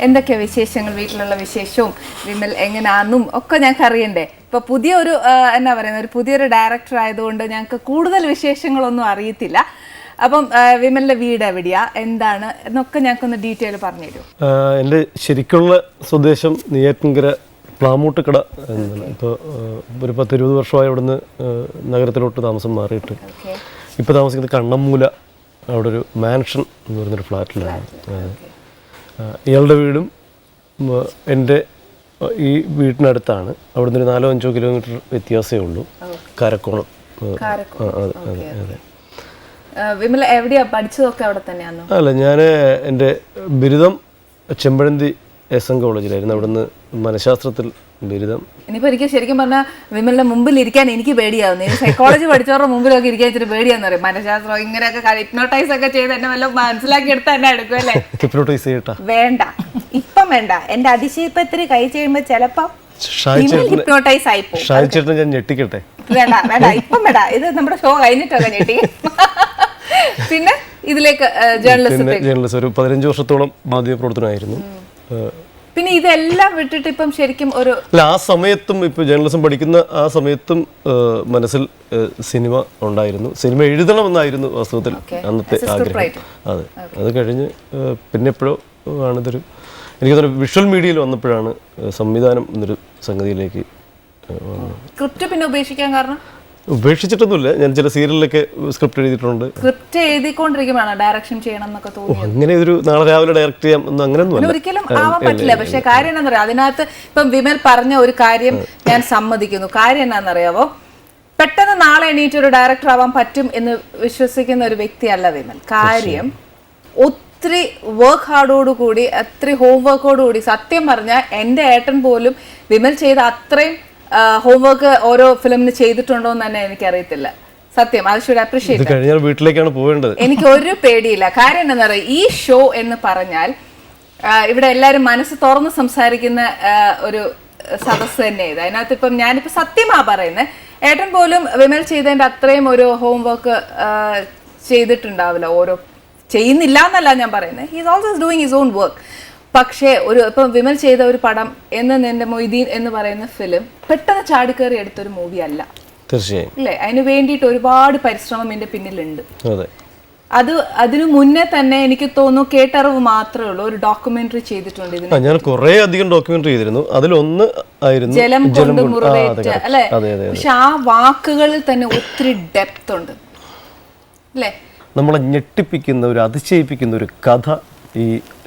എന്തൊക്കെയാ വിശേഷങ്ങൾ വീട്ടിലുള്ള വിശേഷവും? വിമൽ എങ്ങനെയാണെന്നും ഒക്കെ ഞങ്ങൾക്ക് അറിയണ്ടേ. ഇപ്പൊ പുതിയൊരു ഒരു എന്നാ പറയുന്നത് ഒരു പുതിയൊരു ഡയറക്ടർ ആയതുകൊണ്ട് ഞങ്ങൾക്ക് കൂടുതൽ വിശേഷങ്ങളൊന്നും അറിയത്തില്ല. അപ്പം വിമലിന്റെ വീട് എവിടെയാ? എന്താണ്? എന്നൊക്കെ ഞങ്ങൾക്കൊന്ന് ഡീറ്റെയിൽ പറഞ്ഞു തരൂ എന്റെ എന്റെ ശരിക്കുള്ള സ്വദേശം നെയ്യാറ്റിൻകര പ്ലാമൂട്ടുകട എന്നാണ്. ഇപ്പോൾ ഒരു പത്തിരുപത് വർഷമായി അവിടുന്ന് നഗരത്തിലോട്ട് താമസം മാറിയിട്ട്. ഇപ്പോൾ താമസിക്കുന്നത് കണ്ണമ്മൂല അവിടെ ഒരു മാൻഷൻ എന്ന് പറയുന്നൊരു ഫ്ലാറ്റിലാണ്. ഇയാളുടെ വീടും എന്റെ ഈ വീട്ടിനടുത്താണ്. അവിടുന്ന് ഒരു നാലോ അഞ്ചോ കിലോമീറ്റർ വ്യത്യാസമേ ഉള്ളൂ. കാരക്കോണം. അതെ അതെ എവിടെയാ? പഠിച്ചതൊക്കെ അവിടെ തന്നെയാണോ അല്ല ഞാൻ എന്റെ ബിരുദം ചെമ്പഴന്തി എസ് എൻ കോളേജിലായിരുന്നു. അവിടുന്ന് മനഃശാസ്ത്രത്തിൽ ബിരുദം. ഇനിയിപ്പോൾ എനിക്ക് ശരിക്കും പറഞ്ഞാൽ വിമലിന്റെ മുമ്പിൽ ഇരിക്കാൻ എനിക്ക് പേടിയാവുന്നു. സൈക്കോളജി പഠിച്ചവരുടെ മുമ്പിലൊക്കെ ഇരിക്കാൻ ഇച്ചിരി പേടിയാന്ന് പറയും. മനഃശാസ്ത്രം ഇങ്ങനെയൊക്കെ ഹിപ്നോട്ടൈസ് ഒക്കെ ചെയ്ത് എന്നെ വല്ല മനസ്സിലാക്കി എടുത്ത് തന്നെ എടുക്കും അല്ലേ? ഹിപ്നോട്ടൈസ് ചെയ്യട്ടാ. വേണ്ട. ഇപ്പം വേണ്ട. എന്റെ അതിശയപ്പത്തിന് കൈ ചെയ്യുമ്പോൾ ചിലപ്പം ഹിപ്നോട്ടൈസ് ആയി പോകും. ഞാൻ ഞെട്ടിക്കട്ടെ? വേണ്ട വേണ്ട. ഇപ്പം വേണ്ട. ഇത് നമ്മുടെ ഷോ കഴിഞ്ഞിട്ടൊക്കെ ഞെട്ടി. പിന്നെ ഇതിലേക്ക് ജേർണലിസ്റ്റ് ജേർണലിസ്റ്റ് ഒരു പതിനഞ്ച് വർഷത്തോളം മാധ്യമപ്രവർത്തനമായിരുന്നു. ഏഹ് പിന്നെ ഇതെല്ലാം വിട്ടിട്ട് ഇപ്പം ശരിക്കും ഒരു അല്ല ആ സമയത്തും ഇപ്പൊ ജേർണലിസം പഠിക്കുന്ന ആ സമയത്തും മനസ്സിൽ സിനിമ ഉണ്ടായിരുന്നു. സിനിമ എഴുതണമെന്നായിരുന്നു വാസ്തവത്തിൽ. അന്നത്തെ ആഗ്രഹം. അതെ. അത് കഴിഞ്ഞ് പിന്നെ എപ്പോഴോ ആണിതൊരു എനിക്ക് തോന്നുന്നു വിഷ്വൽ മീഡിയയിൽ വന്നപ്പോഴാണ് സംവിധാനം എന്നൊരു സംഗതിയിലേക്ക് ക്രിപ്റ്റ് പിന്നെ ഉപേക്ഷിക്കാൻ കാരണം? ഉപേക്ഷിച്ചിട്ടൊന്നുമില്ല. ഞാൻ ചില സീരിയലിലൊക്കെ സ്ക്രിപ്റ്റ് എഴുതിയിട്ടുണ്ട്. സ്ക്രിപ്റ്റ് എഴുതിക്കൊണ്ടിരിക്കുമ്പോഴാണ് ഡയറക്ഷൻ ചെയ്യണം എന്നൊക്കെ തോന്നി അങ്ങനെ ഒരു നാളെ രാവിലെ ഡയറക്ട് ചെയ്യാം എന്ന് അങ്ങനെയൊന്നും ഒരിക്കലും ആവാൻ പറ്റില്ല. പക്ഷെ കാര്യം എന്താണെന്നറിയാം അതിനകത്ത് ഇപ്പം വിമൽ പറഞ്ഞ ഒരു കാര്യം ഞാൻ സമ്മതിക്കുന്നു. കാര്യം എന്നാണെന്നറിയാവോ പെട്ടെന്ന് നാളെ എണീറ്റ് ഒരു ഡയറക്ടർ ആവാൻ പറ്റും എന്ന് വിശ്വസിക്കുന്ന ഒരു വ്യക്തിയല്ല വിമൽ. കാര്യം ഒത്തിരി വർക്ക് ഹാർഡോടുകൂടി ഒത്തിരി ഹോം വർക്കോടുകൂടി സത്യം പറഞ്ഞാൽ എന്റെ ഏട്ടൻ പോലും വിമൽ ചെയ്ത അത്രയും ഹോംവർക്ക് ഓരോ ഫിലിമിന് ചെയ്തിട്ടുണ്ടോ എന്ന് തന്നെ എനിക്കറിയത്തില്ല. സത്യം അത് ഷുഡ് അപ്രീഷിയേറ്റ് കഴിഞ്ഞാൽ വീട്ടിലേക്കാണ് പോകേണ്ടത് എനിക്ക് ഒരു പേടിയില്ല. കാര്യം എന്താ പറയുക ഈ ഷോ എന്ന് പറഞ്ഞാൽ ഇവിടെ എല്ലാരും മനസ്സ് തുറന്ന് സംസാരിക്കുന്ന ഒരു സദസ്സ് തന്നെ ഇത് അതിനകത്ത് ഇപ്പം ഞാനിപ്പോ സത്യമാ പറയുന്നത് ഏട്ടൻ പോലും വിമൽ ചെയ്തതിന്റെ അത്രയും ഒരു ഹോംവർക്ക് ചെയ്തിട്ടുണ്ടാവില്ല. ഓരോ ചെയ്യുന്നില്ല എന്നല്ല ഞാൻ പറയുന്നത് he's also doing his own work പക്ഷേ ഒരു ഇപ്പം വിമൽ ചെയ്ത ഒരു പടം എന്ന് നിന്റെ മൊയ്തീൻ എന്ന് പറയുന്ന ഫിലിം പെട്ടെന്ന് ചാടിക്കേറി എടുത്തൊരു മൂവി അല്ല. തീർച്ചയായും. അല്ലേ? അതിന് വേണ്ടിയിട്ട് ഒരുപാട് പരിശ്രമം എന്റെ പിന്നിലുണ്ട്. അതെ. അത് അതിനു മുന്നേ തന്നെ എനിക്ക് തോന്നുന്നു കേട്ടറിവ് മാത്രമേ ഉള്ളൂ. ഒരു ഡോക്യുമെന്ററി ചെയ്തിട്ടുണ്ട് ഇതിന് ഞാൻ കുറെ അധികം ഡോക്യുമെന്ററി ചെയ്തിരുന്നു. അതിലൊന്ന് ആയിരുന്നു ജലം കൊണ്ട് മുറിവേറ്റ. അല്ലെ? പക്ഷെ ആ വാക്കുകളിൽ തന്നെ ഒത്തിരി ഡെപ്ത് ഉണ്ട്. അല്ലേ? നമ്മളെ ഞെട്ടിപ്പിക്കുന്ന ഒരു അതിശയിപ്പിക്കുന്ന ഒരു കഥ ഈ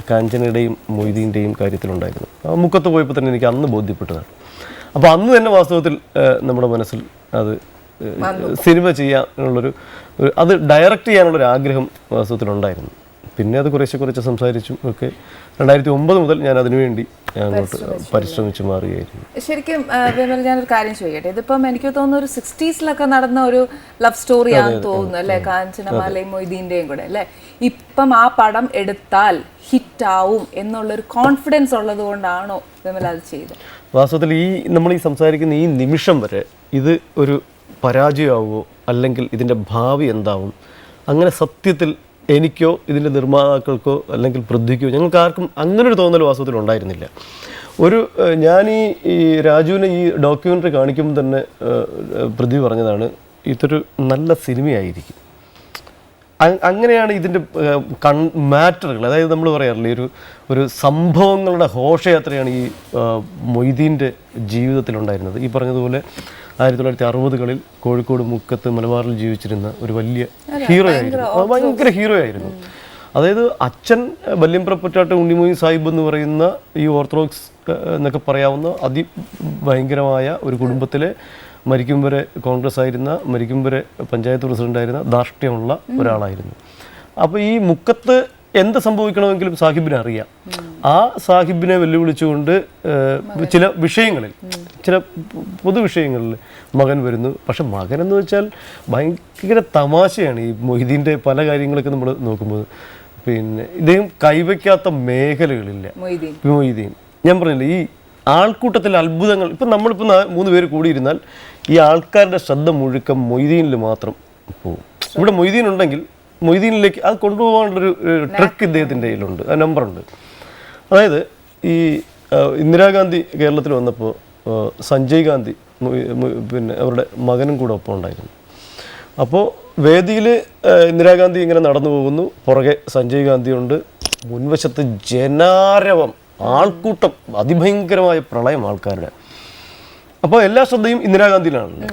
കാഞ്ചനയുടെയും മൊയ്തീന്റെയും കാര്യത്തിലുണ്ടായിരുന്നു. ആ മുക്കത്ത് പോയപ്പോൾ തന്നെ എനിക്ക് അന്ന് ബോധ്യപ്പെട്ടതാണ്. അപ്പോൾ അന്ന് തന്നെ വാസ്തവത്തിൽ നമ്മുടെ മനസ്സിൽ അത് സിനിമ ചെയ്യാനുള്ളൊരു അത് ഡയറക്റ്റ് ചെയ്യാനുള്ളൊരു ആഗ്രഹം വാസ്തവത്തിലുണ്ടായിരുന്നു. പിന്നെ അത് കുറേശ്ശെ കുറച്ച് സംസാരിച്ചും ഒക്കെ. രണ്ടായിരത്തി ഒമ്പത് മുതൽ ഞാൻ അതിനുവേണ്ടി അങ്ങോട്ട് പരിശ്രമിച്ച് മാറുകയായിരുന്നു. ശരിക്കും വിമൽ ഞാനൊരു കാര്യം ചോദിക്കട്ടെ? ഇതിപ്പം എനിക്ക് തോന്നുന്നു ഒരു സിക്സ്റ്റീസിലൊക്കെ നടന്ന ഒരു ലവ് സ്റ്റോറിയാണെന്ന് തോന്നുന്നു അല്ലേ? കാഞ്ചനമാലയും മൊയ്തീന്റെയും കൂടെ അല്ലേ? ഇപ്പം ആ പടം എടുത്താൽ ഹിറ്റ് ഹിറ്റാവും എന്നുള്ളൊരു കോൺഫിഡൻസ് ഉള്ളത് കൊണ്ടാണോ വിമൽ അത് ചെയ്തത്? വാസ്തവത്തിൽ ഈ നമ്മൾ ഈ സംസാരിക്കുന്ന ഈ നിമിഷം വരെ ഇത് ഒരു പരാജയമാവുമോ? അല്ലെങ്കിൽ ഇതിന്റെ ഭാവി എന്താവും? അങ്ങനെ സത്യത്തിൽ എനിക്കോ ഇതിന്റെ നിർമ്മാതാക്കൾക്കോ അല്ലെങ്കിൽ പൃഥ്വിക്കോ ഞങ്ങൾക്ക് ആർക്കും അങ്ങനെ ഒരു തോന്നൽ വാസ്തവത്തിൽ ഉണ്ടായിരുന്നില്ല. ഒരു ഞാൻ ഈ രാജുവിനെ ഈ ഡോക്യുമെന്ററി കാണിക്കുമ്പോൾ തന്നെ പൃഥ്വി പറഞ്ഞതാണ് ഇതൊരു നല്ല സിനിമയായിരിക്കും. അങ്ങനെയാണ് ഇതിന്റെ കൺ മാറ്ററുകൾ. അതായത് നമ്മൾ പറയാറില്ലേ ഒരു ഒരു സംഭവങ്ങളുടെ ഘോഷയാത്രയാണ് ഈ മൊയ്തീന്റെ ജീവിതത്തിലുണ്ടായിരുന്നത്. ഈ പറഞ്ഞതുപോലെ ആയിരത്തി തൊള്ളായിരത്തി അറുപതുകളിൽ കോഴിക്കോട് മുക്കത്ത് മലബാറിൽ ജീവിച്ചിരുന്ന ഒരു വലിയ ഹീറോ ആയിരുന്നു ഭയങ്കര ഹീറോ ആയിരുന്നു അതായത് അച്ഛൻ വല്യംപ്രപ്പറ്റാട്ട് ഉണ്ണിമോയി സാഹിബ് എന്ന് പറയുന്ന ഈ ഓർത്തഡോക്സ് എന്നൊക്കെ പറയാവുന്ന അതി ഭയങ്കരമായ ഒരു കുടുംബത്തിലെ മരിക്കും വരെ കോൺഗ്രസ് ആയിരുന്ന മരിക്കും വരെ പഞ്ചായത്ത് പ്രസിഡന്റ് ആയിരുന്ന ധാർഷ്ട്യമുള്ള ഒരാളായിരുന്നു. അപ്പോൾ ഈ മുക്കത്ത് എന്ത് സംഭവിക്കണമെങ്കിലും സാഹിബിനെ അറിയാം. ആ സാഹിബിനെ വെല്ലുവിളിച്ചുകൊണ്ട് ചില വിഷയങ്ങളിൽ ചില പൊതു പൊതുവിഷയങ്ങളിൽ മകൻ വരുന്നു. പക്ഷെ മകൻ എന്ന് വെച്ചാൽ ഭയങ്കര തമാശയാണ് ഈ മൊയ്തീന്റെ പല കാര്യങ്ങളൊക്കെ നമ്മൾ നോക്കുമ്പോൾ. പിന്നെ ഇദ്ദേഹം കൈവയ്ക്കാത്ത മേഖലകളില്ല. മൊയ്തീൻ. മൊയ്തീൻ. ഞാൻ പറഞ്ഞില്ലേ ഈ ആൾക്കൂട്ടത്തിൽ അത്ഭുതങ്ങൾ ഇപ്പം നമ്മളിപ്പോൾ മൂന്ന് പേര് കൂടിയിരുന്നാൽ ഈ ആൾക്കാരുടെ ശ്രദ്ധ മുഴുക്കം മൊയ്തീനിൽ മാത്രം പോകും ഇവിടെ മൊയ്തീൻ ഉണ്ടെങ്കിൽ മൊയ്തീനിലേക്ക് അത് കൊണ്ടുപോകാനുള്ളൊരു ട്രക്ക് ഇദ്ദേഹത്തിന്റെ കയ്യിലുണ്ട്. ആ നമ്പറുണ്ട്. അതായത് ഈ ഇന്ദിരാഗാന്ധി കേരളത്തിൽ വന്നപ്പോൾ സഞ്ജയ് ഗാന്ധി പിന്നെ അവരുടെ മകനും കൂടെ ഒപ്പം ഉണ്ടായിരുന്നു. അപ്പോൾ വേദിയിൽ ഇന്ദിരാഗാന്ധി ഇങ്ങനെ നടന്നു പോകുന്നു. പുറകെ സഞ്ജയ് ഗാന്ധിയുണ്ട് മുൻവശത്ത് ജനാരവം ആൾക്കൂട്ടം അതിഭയങ്കരമായ പ്രളയം ആൾക്കാരുടെ. അപ്പോൾ എല്ലാ ശ്രദ്ധയും ഇന്ദിരാഗാന്ധിയിലാണ്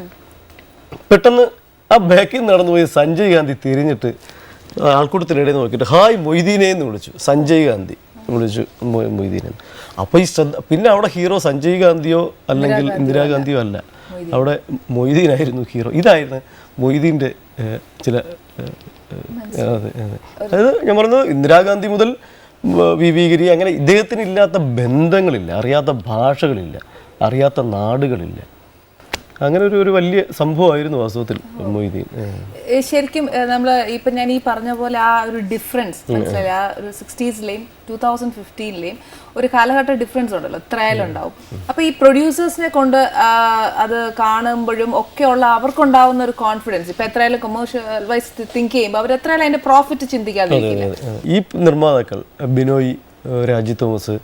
പെട്ടെന്ന് ആ ബാക്കിൽ നടന്നു പോയി സഞ്ജയ് ഗാന്ധി തിരിഞ്ഞിട്ട് ആൾക്കൂട്ടത്തിനിടയിൽ നോക്കിയിട്ട് ഹായ് മൊയ്തീനെ എന്ന് വിളിച്ചു. സഞ്ജയ് ഗാന്ധി വിളിച്ചു മൊയ്തീനെ അപ്പോൾ ഈ ശ്രദ്ധ പിന്നെ അവിടെ ഹീറോ സഞ്ജയ് ഗാന്ധിയോ അല്ലെങ്കിൽ ഇന്ദിരാഗാന്ധിയോ അല്ല. അവിടെ മൊയ്തീനായിരുന്നു ഹീറോ. ഇതായിരുന്നു മൊയ്തീന്റെ ചില അതെ അതെ. അതായത് ഞാൻ പറഞ്ഞത് ഇന്ദിരാഗാന്ധി മുതൽ വി വി ഗിരി അങ്ങനെ ഇദ്ദേഹത്തിന് ഇല്ലാത്ത ബന്ധങ്ങളില്ല അറിയാത്ത ഭാഷകളില്ല അറിയാത്ത നാടുകളില്ല. അങ്ങനെ ഒരു ഒരു വലിയ സംഭവമായിരുന്നു വാസ്തവത്തിൽ മൊയ്തീൻ. ശരിക്കും നമ്മൾ ഇപ്പൊ ഞാൻ ഈ പറഞ്ഞ പോലെ ആ ഒരു ഡിഫറൻസ് മനസ്സിലായി. ആ ഒരു സിക്സ്റ്റീസിലെയും ടൂ തൗസൻഡ് ഫിഫ്റ്റീനിലെയും ഒരു കാലഘട്ട ഡിഫറൻസ് ഉണ്ടല്ലോ. ഉണ്ടാവും. അപ്പൊ ഈ പ്രൊഡ്യൂസേഴ്സിനെ കൊണ്ട് അത് കാണുമ്പോഴും ഒക്കെ ഉള്ള അവർക്കുണ്ടാവുന്ന ഒരു കോൺഫിഡൻസ് ഇപ്പൊ എത്രയാലും കൊമേഴ്ഷ്യൽ വൈസ് തിങ്ക് ചെയ്യുമ്പോൾ അവർ എത്രയാലും അതിന്റെ പ്രോഫിറ്റ് ചിന്തിക്കാതെ ഈ നിർമ്മാതാക്കൾ ബിനോയ് രാജി തോമസ്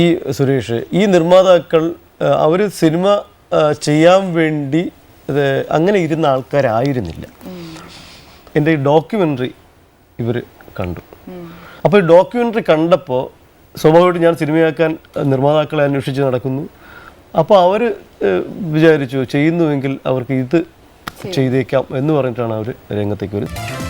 ഈ സുരേഷ് ഈ നിർമ്മാതാക്കൾ അവർ സിനിമ ചെയ്യാൻ വേണ്ടി അങ്ങനെ ഇരുന്ന ആൾക്കാരായിരുന്നില്ല. എന്റെ ഈ ഡോക്യുമെന്ററി ഇവർ കണ്ടു. അപ്പോൾ ഈ ഡോക്യുമെന്ററി കണ്ടപ്പോൾ സ്വാഭാവികമായിട്ട് ഞാൻ സിനിമയാക്കാൻ നിർമ്മാതാക്കളെ അന്വേഷിച്ച് നടക്കുന്നു. അപ്പോൾ അവർ വിചാരിച്ചു ചെയ്യുന്നുവെങ്കിൽ അവർക്ക് ഇത് ചെയ്തേക്കാം എന്ന് പറഞ്ഞിട്ടാണ് അവർ രംഗത്തേക്ക് വരുന്നത്.